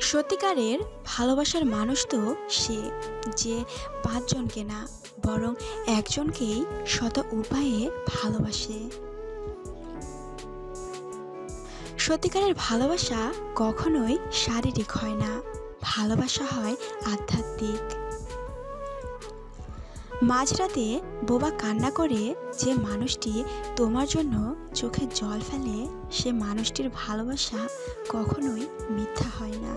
সত্যিকারের ভালোবাসার মানুষ তো সে, যে পাঁচজনকে না, বরং একজনকেই শত উপায়ে ভালোবাসে। সত্যিকারের ভালোবাসা কখনোই শারীরিক হয় না, ভালোবাসা হয় আধ্যাত্মিক। মাঝরাতে বোবা কান্না করে যে মানুষটি তোমার জন্য চোখে জল ফেলে, সে মানুষটির ভালোবাসা কখনোই মিথ্যা হয় না।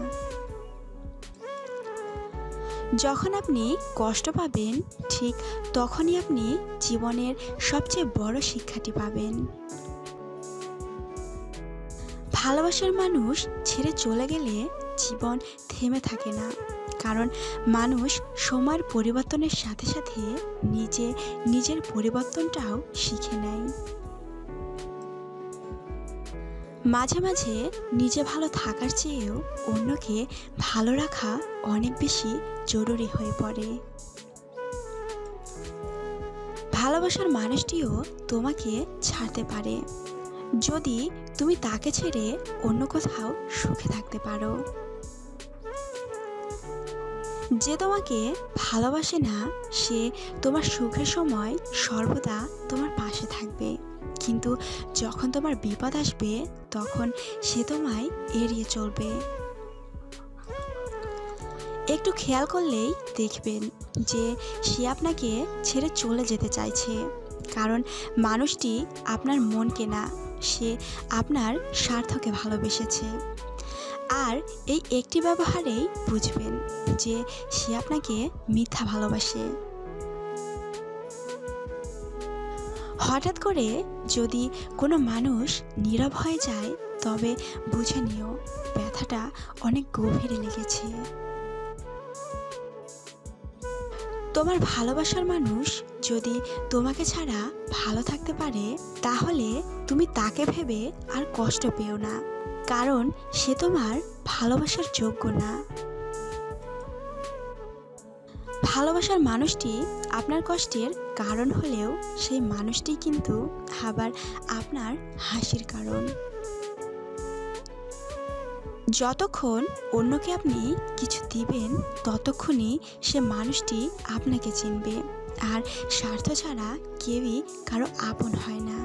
যখন আপনি কষ্ট পাবেন, ঠিক তখনই আপনি জীবনের সবচেয়ে বড় শিক্ষাটি পাবেন। ভালোবাসার মানুষ ছেড়ে চলে গেলে জীবন থেমে থাকে না। কারণ মানুষ সময়ের পরিবর্তনের সাথে সাথে নিজে, নিজের পরিবর্তনটাও শিখে নেয়। মাঝে মাঝে নিজে ভালো থাকার চেয়েও অন্যকে ভালো রাখা অনেক বেশি জরুরি হয়ে পড়ে। ভালোবাসার মানুষটিও তোমাকে ছাড়তে পারে। যদি তুমি তাকে ছেড়ে অন্য কোথাও সুখে থাকতে পারো। যে তোমাকে ভালোবাসে না, সে তোমার সুখের সময় সর্বদা তোমার পাশে থাকবে। কিন্তু যখন তোমার বিপদ আসবে, তখন সে তোমায় এড়িয়ে চলবে। একটু খেয়াল করলেই দেখবেন যে সে আপনাকে ছেড়ে চলে যেতে চাইছে। কারণ মানুষটি আপনার মনকে না, সে আপনার স্বার্থকে ভালোবেসেছে। আর এই একটি ব্যবহারেই বুঝবেন যে সে আপনাকে মিথ্যা ভালোবাসে। হঠাৎ করে যদি কোনো মানুষ নীরব হয়ে যায়, তবে বুঝে নিও ব্যথাটা অনেক গভীরে লেগেছে। তোমার ভালোবাসার মানুষ যদি তোমাকে ছাড়া ভালো থাকতে পারে, তাহলে তুমি তাকে ভেবে আর কষ্ট পেও না, কারণ সে তোমার ভালোবাসার যোগ্য না। ভালোবাসার মানুষটি আপনার কষ্টের কারণ হলেও সেই মানুষটি কিন্তু আবার আপনার হাসির কারণ। যতক্ষণ অন্যকে আপনি কিছু দিবেন, ততক্ষণই সে মানুষটি আপনাকে চিনবে। আর স্বার্থ ছাড়া কেউই কারও আপন হয় না।